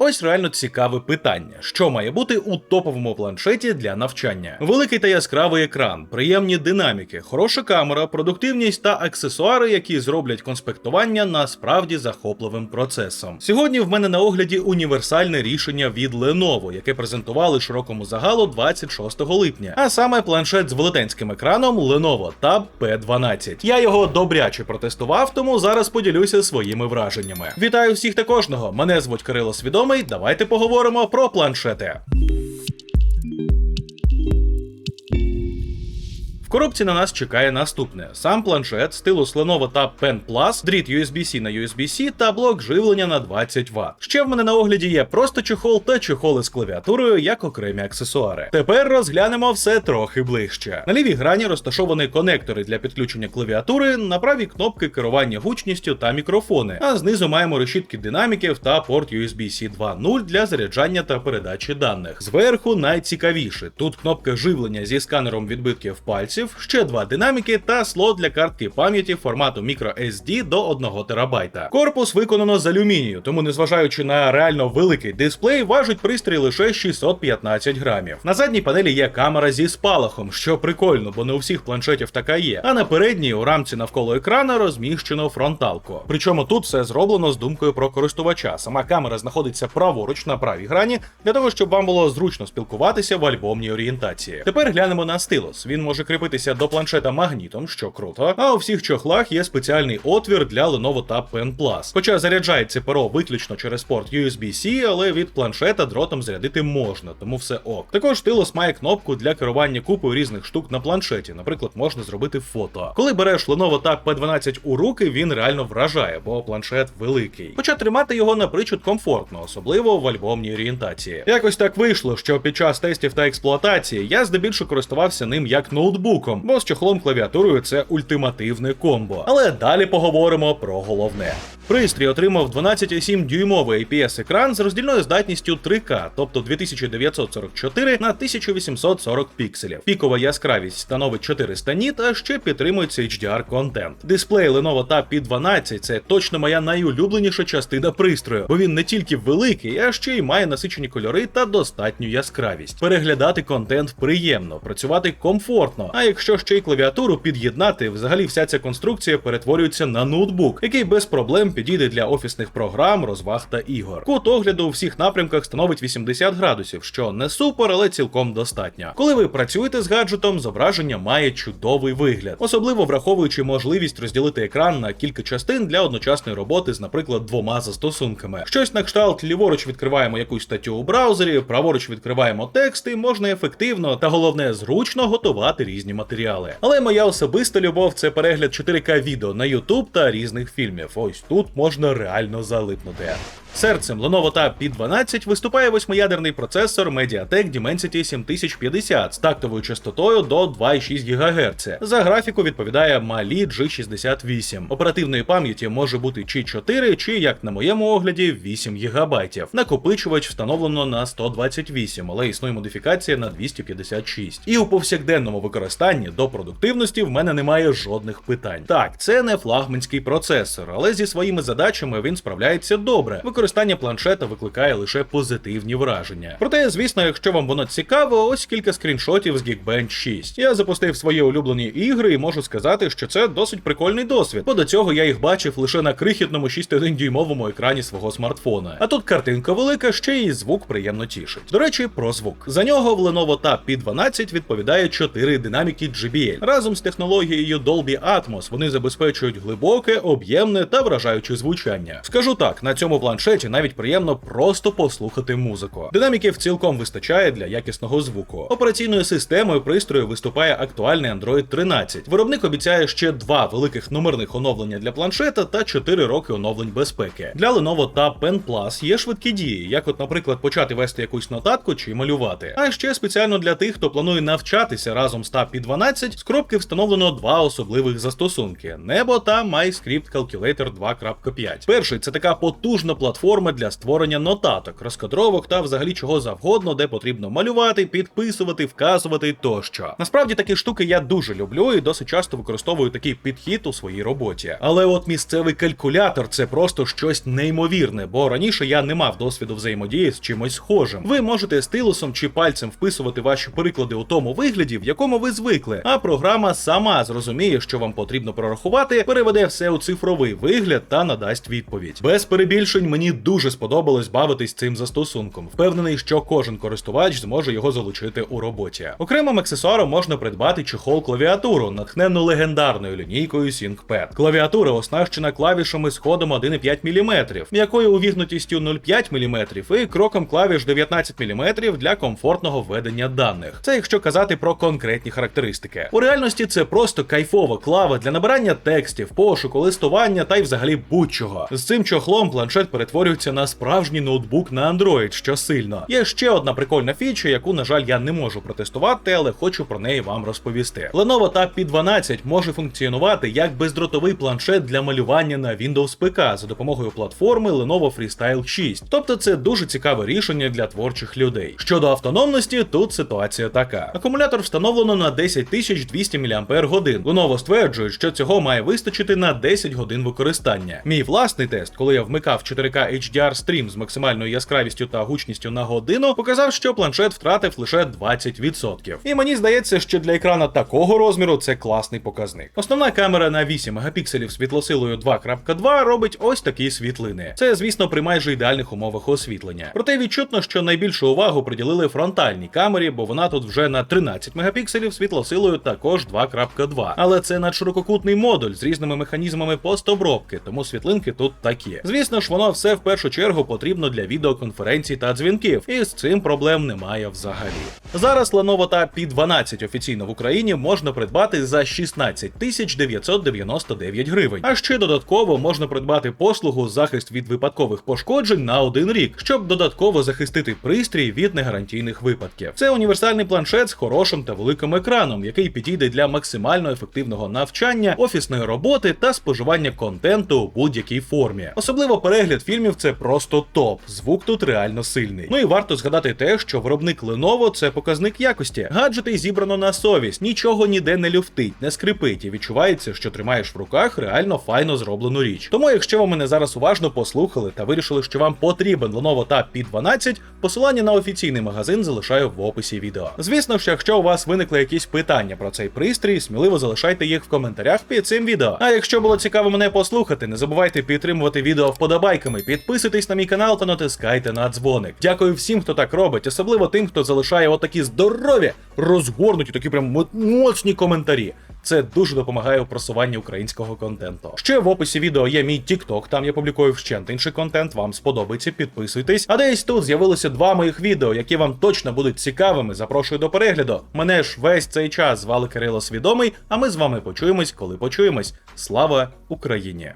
Ось реально цікаве питання: що має бути у топовому планшеті для навчання? Великий та яскравий екран, приємні динаміки, хороша камера, продуктивність та аксесуари, які зроблять конспектування насправді захопливим процесом. Сьогодні в мене на огляді універсальне рішення від Lenovo, яке презентували широкому загалу 26 липня, а саме планшет з велетенським екраном Lenovo Tab P12. Я його добряче протестував, тому зараз поділюся своїми враженнями. Вітаю всіх та кожного! Мене звуть Кирило Свідомий. Давайте поговоримо про планшети. В коробці на нас чекає наступне: сам планшет, стилус Lenovo Tab Pen Plus, дріт USB-C на USB-C та блок живлення на 20 Вт. Ще в мене на огляді є просто чехол та чехоли з клавіатурою як окремі аксесуари. Тепер розглянемо все трохи ближче. На лівій грані розташовані конектори для підключення клавіатури, на правій кнопки керування гучністю та мікрофони. А знизу маємо решітки динаміків та порт USB-C 2.0 для заряджання та передачі даних. Зверху найцікавіше. Тут кнопка живлення зі сканером відбитків пальців ще два динаміки та слот для картки пам'яті формату microSD до 1 терабайта. Корпус виконано з алюмінію, тому незважаючи на реально великий дисплей, важить пристрій лише 615 грамів. На задній панелі є камера зі спалахом, що прикольно, бо не у всіх планшетів така є. А на передній у рамці навколо екрана розміщено фронталку. Причому тут все зроблено з думкою про користувача. Сама камера знаходиться праворуч на правій грані для того, щоб вам було зручно спілкуватися в альбомній орієнтації. Тепер глянемо на стилус. Він може кріпитися до планшета магнітом, що круто. А у всіх чохлах є спеціальний отвір для Lenovo Tab Pen Plus. Хоча заряджається перо виключно через порт USB-C, але від планшета дротом зарядити можна, тому все ок. Також стилус має кнопку для керування купою різних штук на планшеті. Наприклад, можна зробити фото. Коли береш Lenovo Tab P12 у руки, він реально вражає, бо планшет великий. Хоча тримати його напричуд комфортно, особливо в альбомній орієнтації. Якось так вийшло, що під час тестів та експлуатації я здебільшого користувався ним як ноутбуком, бо з чохлом клавіатурою це ультимативне комбо. Але далі поговоримо про головне. Пристрій отримав 12,7 дюймовий IPS екран з роздільною здатністю 3К, тобто 2944 на 1840 пікселів. Пікова яскравість становить 400 ніт, а ще підтримується HDR контент. Дисплей Lenovo Tab P12 це точно моя найулюбленіша частина пристрою, бо він не тільки великий, а ще й має насичені кольори та достатню яскравість. Переглядати контент приємно, працювати комфортно. А якщо ще й клавіатуру під'єднати, взагалі вся ця конструкція перетворюється на ноутбук, який без проблем підійде для офісних програм, розваг та ігор. Кут огляду у всіх напрямках становить 80 градусів, що не супер, але цілком достатньо. Коли ви працюєте з гаджетом, зображення має чудовий вигляд, особливо враховуючи можливість розділити екран на кілька частин для одночасної роботи з, наприклад, двома застосунками. Щось на кшталт ліворуч відкриваємо якусь статтю у браузері, праворуч відкриваємо тексти, можна ефективно та головне зручно готувати різні матеріали. Але моя особиста любов це перегляд 4К відео на YouTube та різних фільмів. Ось тут можна реально залипнути. Серцем Lenovo Tab P12 виступає восьмиядерний процесор Mediatek Dimensity 7050 з тактовою частотою до 2,6 ГГц. За графіку відповідає Mali G68. Оперативної пам'яті може бути чи 4, чи, як на моєму огляді, 8 ГБ. Накопичувач встановлено на 128, але існує модифікація на 256. І у повсякденному використанні до продуктивності в мене немає жодних питань. Так, це не флагманський процесор, але зі своїми задачами він справляється добре. Використання планшета викликає лише позитивні враження. Проте, звісно, якщо вам воно цікаво, ось кілька скріншотів з Geekbench 6. Я запустив свої улюблені ігри і можу сказати, що це досить прикольний досвід, бо до цього я їх бачив лише на крихітному 6,1 дюймовому екрані свого смартфона. А тут картинка велика, ще й звук приємно тішить. До речі, про звук. За нього в Lenovo Tab P12 відповідає 4 динаміки JBL. Разом з технологією Dolby Atmos вони забезпечують глибоке, об'ємне та вражаюче звучання. Скажу так, на цьому планшеті навіть приємно просто послухати музику. Динаміків цілком вистачає для якісного звуку. Операційною системою пристрою виступає актуальний Android 13. Виробник обіцяє ще два великих номерних оновлення для планшета та 4 роки оновлень безпеки. Для Lenovo Tab Pen Plus є швидкі дії, як, от, наприклад, почати вести якусь нотатку чи малювати. А ще спеціально для тих, хто планує навчатися разом з Tab P12, з коробки встановлено два особливих застосунки: Небо та MyScript Calculator 2.5. Перший це така потужна платформа для створення нотаток, розкадровок та взагалі чого завгодно, де потрібно малювати, підписувати, вказувати тощо. Насправді такі штуки я дуже люблю і досить часто використовую такий підхід у своїй роботі. Але от місцевий калькулятор це просто щось неймовірне, бо раніше я не мав досвіду взаємодії з чимось схожим. Ви можете стилусом чи пальцем вписувати ваші приклади у тому вигляді, в якому ви звикли, а програма сама зрозуміє, що вам потрібно прорахувати, переведе все у цифровий вигляд та надасть відповідь. Без перебільшень мені дуже сподобалось бавитись цим застосунком. Впевнений, що кожен користувач зможе його залучити у роботі. Окремим аксесуаром можна придбати чехол клавіатуру, натхнену легендарною лінійкою ThinkPad. Клавіатура оснащена клавішами з ходом 1,5 мм, м'якою увігнутістю 0,5 мм і кроком клавіш 19 мм для комфортного введення даних. Це якщо казати про конкретні характеристики. У реальності це просто кайфова клава для набирання текстів, пошуку, листування та й взагалі будь-чого. З цим чохлом планшет перетворюється на справжній ноутбук на Android, що сильно. Є ще одна прикольна фіча, яку, на жаль, я не можу протестувати, але хочу про неї вам розповісти. Lenovo Tab P12 може функціонувати як бездротовий планшет для малювання на Windows ПК за допомогою платформи Lenovo Freestyle 6. Тобто це дуже цікаве рішення для творчих людей. Щодо автономності, тут ситуація така: акумулятор встановлено на 10200 мАч. Lenovo стверджують, що цього має вистачити на 10 годин використання. Мій власний тест, коли я вмикав 4К HDR стрім з максимальною яскравістю та гучністю на годину, показав, що планшет втратив лише 20%. І мені здається, що для екрана такого розміру це класний показник. Основна камера на 8 мегапікселів світлосилою 2.2 робить ось такі світлини. Це, звісно, при майже ідеальних умовах освітлення. Проте відчутно, що найбільшу увагу приділили фронтальній камері, бо вона тут вже на 13 мегапікселів світлосилою також 2.2. Але це надширококутний модуль з різними механізмами постобробки, тому світлинки тут такі. Звісно ж, воно все в першу чергу потрібно для відеоконференцій та дзвінків, і з цим проблем немає взагалі. Зараз Lenovo Tab P12 офіційно в Україні можна придбати за 16 тисяч 999 гривень. А ще додатково можна придбати послугу захист від випадкових пошкоджень на один рік, щоб додатково захистити пристрій від негарантійних випадків. Це універсальний планшет з хорошим та великим екраном, який підійде для максимально ефективного навчання, офісної роботи та споживання контенту будь-якій формі. Особливо перегляд фільмів це просто топ. Звук тут реально сильний. Ну і варто згадати те, що виробник Lenovo – це показник якості. Гаджети зібрано на совість, нічого ніде не люфтить, не скрипить і відчувається, що тримаєш в руках реально файно зроблену річ. Тому, якщо ви мене зараз уважно послухали та вирішили, що вам потрібен Lenovo Tab P12, посилання на офіційний магазин залишаю в описі відео. Звісно ж, якщо у вас виникли якісь питання про цей пристрій, сміливо залишайте їх в коментарях під цим відео. А якщо було цікаво мене послухати, не забувайте підтримувати відео вподобайками, підписуйтесь на мій канал та натискайте на дзвоник. Дякую всім, хто так робить, особливо тим, хто залишає отакі здорові, розгорнуті, такі прям моцні коментарі. Це дуже допомагає у просуванні українського контенту. Ще в описі відео є мій TikTok, там я публікую вщент інший контент. Вам сподобається, підписуйтесь. А десь тут з'явилося два моїх відео, які вам точно будуть цікавими. Запрошую до перегляду. Мене ж весь цей час звали Кирило Свідомий. А ми з вами почуємось, коли почуємось. Слава Україні!